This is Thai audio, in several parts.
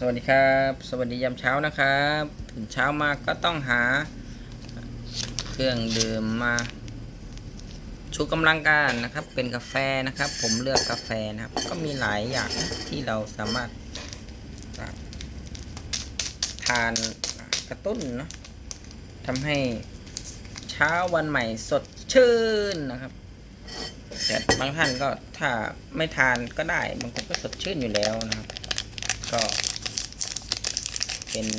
สวัสดีครับ สวัสดียามเช้านะครับตื่นเช้ามาก็ต้องหา เครื่องดื่มมาชูกำลังกายนะครับ เป็นกาแฟนะครับ ผมเลือกกาแฟนะครับ ก็มีหลายอย่างที่เราสามารถทานกระตุ้นเนาะทำให้เช้าวันใหม่สดชื่นนะครับแต่บางท่านก็ถ้าไม่ทานก็ได้ บางคนก็สดชื่นอยู่แล้วนะครับ ก็ เป็น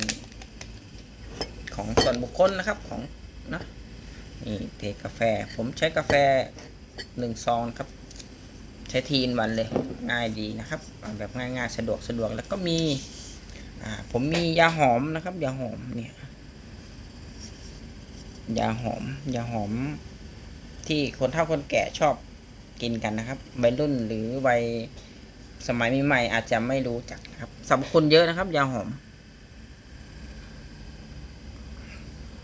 ของส่วนบุคคลนะครับของนะนี่เทกาแฟ ผมใช้กาแฟหนึ่งซองครับ ใช้ทีนวันเลยง่ายดีนะครับ แบบง่ายๆสะดวกสะดวกแล้วก็มีอ่าผมมียาหอมนะครับยาหอมเนี่ยยาหอมยาหอมที่คนเฒ่าคนแก่ชอบกินกันนะครับวัยรุ่นหรือวัยสมัยใหม่ๆอาจจะไม่รู้จักครับสรรพคุณเยอะนะครับ ยาหอม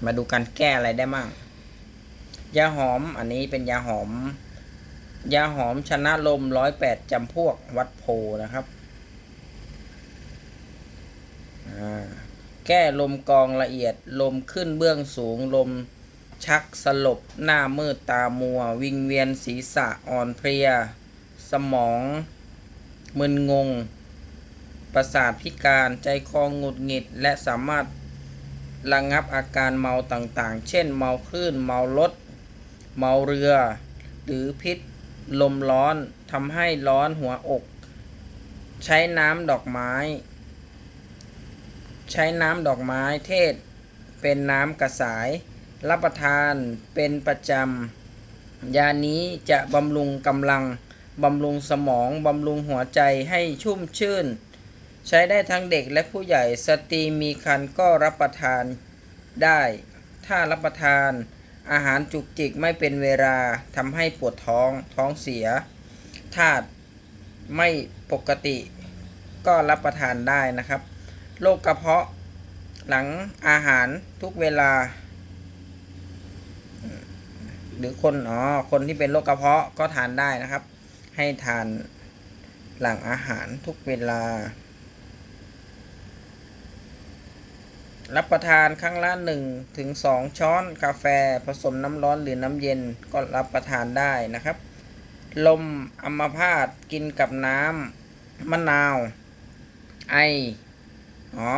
มาดูการแก้อะไรได้บ้างยาหอมอันนี้เป็นยาหอม ยาหอมชนะลมร้อยแปดจำพวกวัดโพนะครับแก้ลมกรองละเอียด ลมขึ้นเบื้องสูง ลมชักสลบ หน้ามืดตามัว วิงเวียนศีรษะอ่อนเพลีย สมอง มึนงง ประสาทพิการใจคอหงุดหงิดและสามารถ ระงับอาการเมาต่างๆ เช่น เมาคลื่น เมารถ เมาเรือ หรือพิษ ลมร้อนทำให้ร้อนหัวอก ใช้น้ำดอกไม้ ใช้น้ำดอกไม้เทศ เป็นน้ำกระสาย รับประทานเป็นประจำ ยานี้จะบำรุงกำลัง บำรุงสมอง บำรุงหัวใจให้ชุ่มชื่น ใช้ได้ทั้งเด็กและผู้ใหญ่สตรีมีครรภ์ก็รับประทานได้ ถ้ารับประทานอาหารจุกจิกไม่เป็นเวลาทำให้ปวดท้องท้องเสียธาตุไม่ปกติก็รับประทานได้นะครับโรคกระเพาะหลังอาหารทุกเวลา หรือคนอ๋อคนที่เป็นโรคกระเพาะก็ทานได้นะครับ ให้ทานหลังอาหารทุกเวลา รับประทานครั้งละหนึ่งถึงสองช้อนกาแฟผสมน้ำร้อนหรือน้ำเย็นก็รับประทานได้นะครับ ลมอัมพาตกินกับน้ำมะนาว ไออ๋อ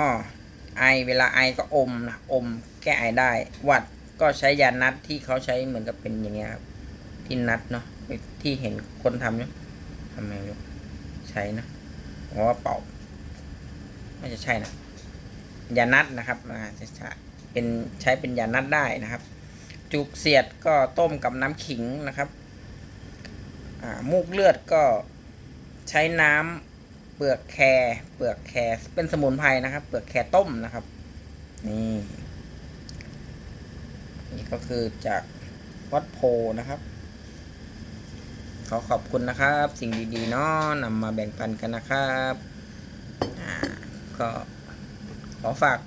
ไอเวลาไอก็อมนะอมแก้ไอได้ หวัดก็ใช้ยานัดที่เขาใช้เหมือนกับเป็นอย่างเงี้ยครับที่นัดเนาะที่เห็นคนทำเนาะทำไมไม่รู้ใช้นะผมว่าเป่าไม่จะใช่นะ ยานัดนะครับจะใช้เป็นใช้เป็นยานัดได้นะครับ จุกเสียดก็ต้มกับน้ำขิงนะครับมูกเลือดก็ใช้น้ำเปลือกแครเปลือกแครเป็นสมุนไพรนะครับ เปลือกแครต้มนะครับนี่นี่ก็คือจากวัดโพนะครับ ขอขอบคุณนะครับ สิ่งดีๆเนาะนำมาแบ่งปันกันนะครับก็ ขอฝาก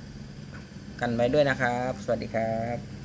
กันไว้ด้วยนะครับ สวัสดีครับ